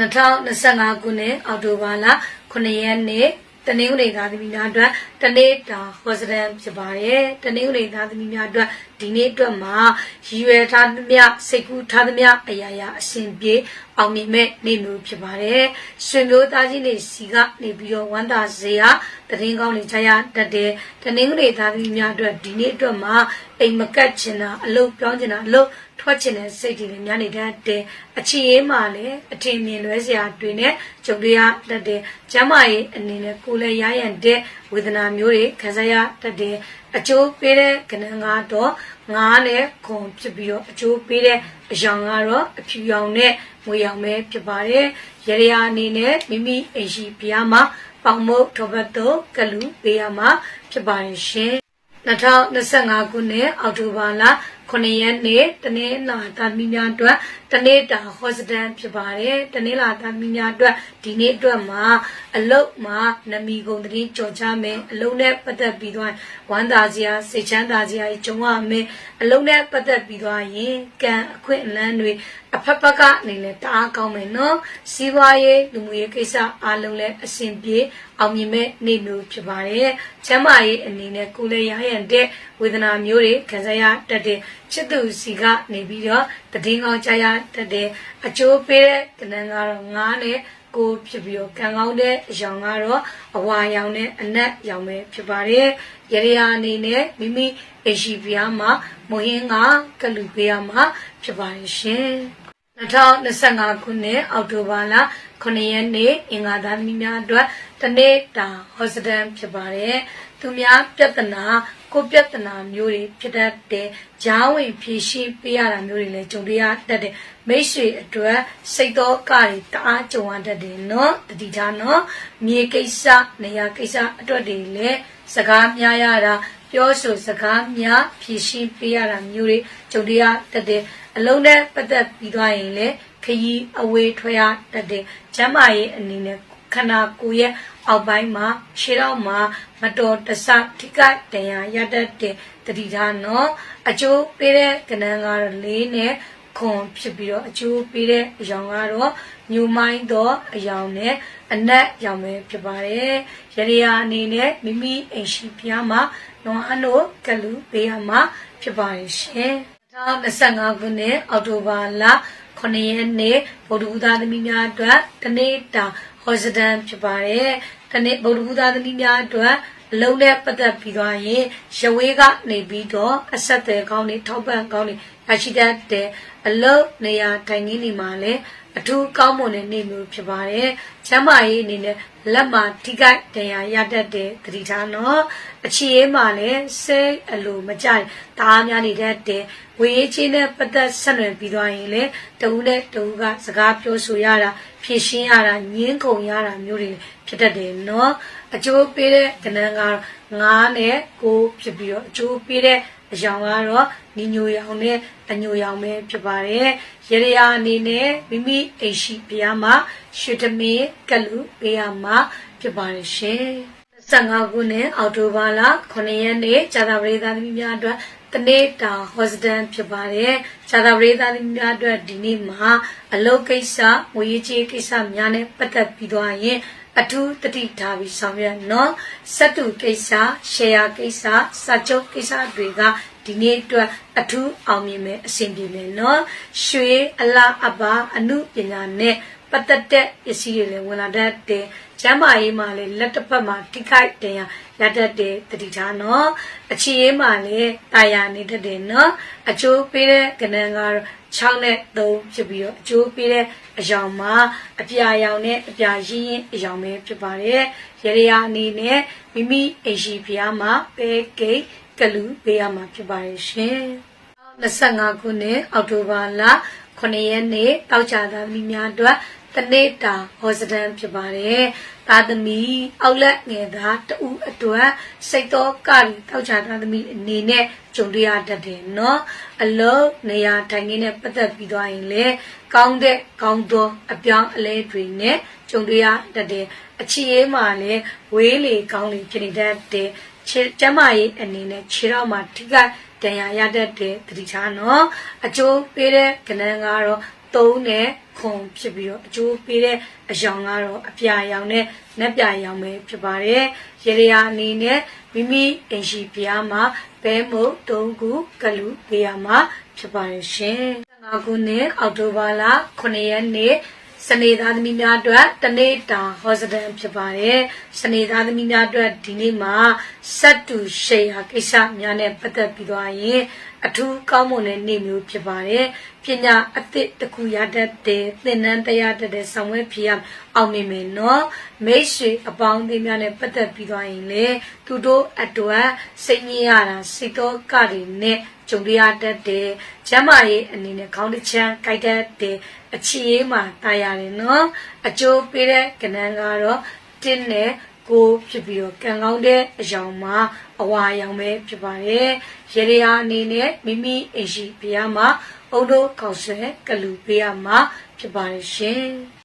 2025ခုနှစ်အောက်တိုဘာလ9ရက်နေ့တနင်္ဂနွေသားသမီးများအတွက်တနေ့တာဟောစတန်ဖြစ်ပါတယ်တနင်္ဂနွေသားသမီးများအတွက်ဒီနေ့အတွက်မှာရည်ရွယ်ထားသမျှစိတ်ကူးထားသမျှအရာရာအစဉ်ပြေအောင်မြင်မဲ့နေ့မျိုးဖြစ်ပါတယ်ဆွေမျိုးသားချင်းတွေစီကနေပြီးတော့ဝမ်းသာစေရတရင်ကောင်းတွေချရတတ်တယ်တနင်္ဂနွေသားသမီးများအတွက်ဒီနေ့အတွက်မှာအိမ်မကတ်ချင်တာအလုပ်ပြောင်းချင်တာအလုပ် ထွက်ချင်တဲ့စိတ်တွေလည်းများနေတတ်တယ်အချီရေးမှာလည်းအထင်မြင်လွဲစရာတွေနဲ့ကြုံတွေ့ရတတ်တယ်ကျမ်းမာရေးအနေနဲ့ကိုယ်လည်းရရန်တဲ့ဝေဒနာမျိုးတွေခံစားရတတ်တယ်အကျိုးပေးတဲ့ကဏ္ဍကတော့ငါးနဲ့ခွန်ဖြစ်ပြီးတော့အကျိုးပေးတဲ့အယောင်ကတော့အဖြူရောင်နဲ့ငွေရောင်ပဲဖြစ်ပါတယ်ရရအနေနဲ့မိမိအိမ်ရှိဘုရားမှာပေါင်မုတ်ထောပတ်တော့ကလူပေးရမှာဖြစ်ပါတယ်ရှင်2025ခုနှစ်အောက်တိုဘာလ 9ရက်နေ့တနင်္လာသားသမီးများအတွက်တနေ့တာဟောစတန်ဖြစ်ပါတယ်တနင်္လာသားသမီးများအတွက်ဒီနေ့အတွက်မှာအလုတ်မှာနမီကုံတရင်ကြော်ချမယ်အလုံးနဲ့ပတ်သက်ပြီးတော့ဝမ်းသာစရာစိတ်ချမ်းသာစရာကြုံရမယ်အလုံးနဲ့ပတ်သက်ပြီးတော့ရင်ကံအခွင့်အလန်းတွေအဖက်ဖက်ကနေလည်းတအားကောင်းမယ်နော်စီးပွားရေးလူမှုရေးကိစ္စအားလုံးလည်းအဆင်ပြေအောင်မြင်မဲ့နေ့မျိုးဖြစ်ပါတယ်ချမ်းမာရေးအနေနဲ့ကိုယ်လည်းရရန်တဲ့ဝေဒနာမျိုးတွေခံစားရတတ်တဲ့ ချစ်သူစီကနေပြီးတော့တည်င်းကောင်းကြရတတ်တဲ့အကျိုးပေးတဲ့ကဏ္ဍကတော့ငါးနဲ့ကိုဖြစ်ပြီးတော့ကံကောင်းတဲ့အယောင်ကတော့အဝါရောင်နဲ့အနက်ရောင်ပဲဖြစ်ပါတယ်ရရယာအနေနဲ့မိမိအရှိပြားမှာမဟင်းကကလူပေးရမှာဖြစ်ပါတယ်ရှင်2025ခုနှစ်အောက်တိုဘာလ9ရက်နေ့အင်္ဂါသားသမီးများအတွက် တနေ့တာဟောစတန်ဖြစ်ပါတယ်သူများပြဿနာကိုပြဿနာမျိုးတွေဖြစ်တတ်တဲ့ဂျားဝင်ဖြည့်ရှင်းပေးရတာမျိုးတွေလည်းကြုံရတတ်တဲ့မိတ်ဆွေအတွက်စိတ်တော်ကတွေတအားကြုံရတတ်တယ်နော်တတိထားနော်မြေကိစ္စနေရာကိစ္စအတွက်တွေလည်းစကားများရတာပြောဆိုစကားများဖြည့်ရှင်းပေးရတာမျိုးတွေကြုံရတတ်တဲ့အလုံးနဲ့ပတ်သက်ပြီးသွားရင်လည်းခရီးအဝေးထွက်ရတတ်တဲ့ကျမ်းမာရေးအနေနဲ့ ခန္ဓာကိုယ်ရဲ့အောက်ပိုင်းမှာခြေထောက်မှာမတော်တဆထိခိုက်ဒဏ်ရာရတတ်တဲ့တတိထားနော်အကျိုးပေးတဲ့ကဏ္ဍကတော့လေးနဲ့ခွန်ဖြစ်ပြီးတော့အကျိုးပေးတဲ့အယောင်ကတော့ညူမိုင်းတော့အယောင်နဲ့အနက်ရောင်ပဲဖြစ်ပါတယ်ရရယာအနေနဲ့မိမိအိမ်ရှိဖျားမှာနွားအနိုကလူပေးရမှာဖြစ်ပါတယ်ရှင်2025ခုနှစ်အောက်တိုဘာလ9ရက်နေ့ဗုဒ္ဓဘုရားသမီးများအတွက်တနေ့တာ ဟောစတန်ဖြစ်ပါတယ်။တနေ့ဗုဒ္ဓဘုရားသမီးများအတွက်အလုံးနဲ့ပတ်သက်ပြီးသွားရင်ရဝေးကနေပြီးတော့အဆက်တယ်ကောင်းတွေထောက်ပံ့ကောင်းတွေရရှိတတ်တဲ့အလုံးနေရာထိုင်ခင်းနေမှာလည်း အထူးကောင်းမွန်တဲ့နေ့မျိုးဖြစ်ပါတယ်။ချမ်းမာရေးအနေနဲ့လက်မှာထိခိုက်တရားရတတ်တဲ့သတိထားနော်။အခြေရေးမှာလည်းစိတ်အလိုမကြိုက်တအားများနေတတ်တဲ့ဝေရေးချင်းနဲ့ပတ်သက်ဆက်နွယ်ပြီးသွားရင်လည်းတဦးနဲ့တဦးကစကားပြောဆိုရတာဖြည့်ရှင်းရတာညင်းခုန်ရတာမျိုးတွေဖြစ်တတ်တယ်နော်။ အကျိုးပေးတဲ့ကဏ္ဍကတော့ငါးနဲ့ကိုဖြစ်ပြီးတော့အကျိုးပေးတဲ့အယောင်ကတော့ညီညိုရောင်နဲ့အညိုရောင်ပဲဖြစ်ပါတယ်ရရယာအနေနဲ့မိမိအိမ်ရှိဘုရားမှာရွှေတမင်းကလူပေးရမှာဖြစ်ပါတယ်ရှင်15ခုနှစ်အောက်တိုဘာလ9ရက်နေ့ဇာတာပရိသတ်သမီးများအတွက် တနေ့တာဟောစတန်ဖြစ်ပါတယ်ဇာတာပရိသတ်သမီးများအတွက်ဒီနေ့မှာအလုပ်ကိစ္စငွေရေးကြေးကိစ္စများနဲ့ပတ်သက်ပြီးသွားရင်အထူးတတိထားပြီးဆောင်ရွက်နော်စက်တူကိစ္စရှယ်ယာကိစ္စစာချုပ်ကိစ္စတွေကဒီနေ့အတွက်အထူးအောင်မြင်မယ်အဆင်ပြေမယ်နော်ရွှေအလားအပါအမှုပညာနဲ့ ပတ်သက်တဲ့ပစ္စည်းတွေလည်းဝင်လာတတ်တယ်ကျမ်းမာရေးမှာလည်းလက်တစ်ဖက်မှာထိခိုက်တယ်ရတတ်တဲ့တတိထားနော်အချီရေးမှာလည်းတာယာနေတတ်တယ်နော်အကျိုးပေးတဲ့ကဏ္ဍကတော့6နဲ့3ဖြစ်ပြီးတော့အကျိုးပေးတဲ့အယောင်မှာအပြာရောင်နဲ့အပြာရင်းရင်အယောင်ပဲဖြစ်ပါတယ်ရရယာအနေနဲ့မိမိအိမ်ရှိဖျားမှာပဲကိတ်ကလူပေးရမှာဖြစ်ပါတယ်ရှင်25ခုနှစ်အောက်တိုဘာလ9ရက်နေ့တောက်ချသားမိများအတွက် တနေ့တာဟောစတန်ဖြစ်ပါတယ်။သားသမီးအောက်လက်ငယ်သားတဦးအတွက်စိတ်တော်ကရီတောက်ချသားသမီးအနေနဲ့ကြုံတွေ့ရတတ်တယ်နော်။အလုံးနေရာထိုင်ခင်းနဲ့ပတ်သက်ပြီးသွားရင်လေကောင်းတဲ့ကောင်းသောအပြောင်းအလဲတွေနဲ့ကြုံတွေ့ရတတ်တယ်။အချီရေးမှာလည်းဝေးလေကောင်းလေဖြစ်နေတတ်တယ်။ကျမရေးအနေနဲ့ခြေထောက်မှာထိခိုက်တရားရတတ်တဲ့တတိချာနော်အကျိုးပေးတဲ့ကဏ္ဍကတော့ သုံးနဲ့ခွန်ဖြစ်ပြီးတော့အကျိုးပေးတဲ့အယောင်ကတော့အပြာရောင်နဲ့နက်ပြရောင်ပဲဖြစ်ပါတယ်ရေရရာအနေနဲ့မိမိအိမ်ရှိပြားမှာဘဲမုတ်၃ခုကလူပေးရမှာဖြစ်ပါတယ်ရှင်15ခုနှစ်အောက်တိုဘာလ9ရက်နေ့စနေသားသမီးများအတွက်တနေ့တာဟောစတန်ဖြစ်ပါတယ်စနေသားသမီးများအတွက်ဒီနေ့မှာစက်တူရှေယာကိစ္စများနဲ့ပတ်သက်ပြီးသွားရင် အထူးကောင်းမွန်တဲ့နေ့မျိုးဖြစ်ပါတယ်ပညာအသစ်တစ်ခုရတတ်တဲ့သင်တန်းတရားတတ်တဲ့ဆောင်ဝဲဖြစ်ရအောင်မြင်မယ်နော်မိတ်ဆွေအပေါင်းအသင်းများနဲ့ပတ်သက်ပြီးသွားရင်လေသူတို့အတွက်စိတ်ညစ်ရတာစိတ်တော့ကတွေနဲ့ကြုံရတတ်တဲ့ကျမ်းမာရေးအနေနဲ့ခေါင်းတစ်ချမ်းကြိုက်တတ်တဲ့အခြေရေးမှာတာရတယ်နော်အကျိုးပေးတဲ့ကဏ္ဍကတော့တင်းနဲ့ ကိုဖြစ်ပြီးတော့ကံကောင်းတဲ့အယောင်မှာအဝါရောင်ပဲဖြစ်ပါတယ်ရေရရာအနေနဲ့မိမိအိမ်ရှိဘုရားမှာအုံတို့ကောက်ဆွဲကလူပေးရမှာဖြစ်ပါတယ်ရှင်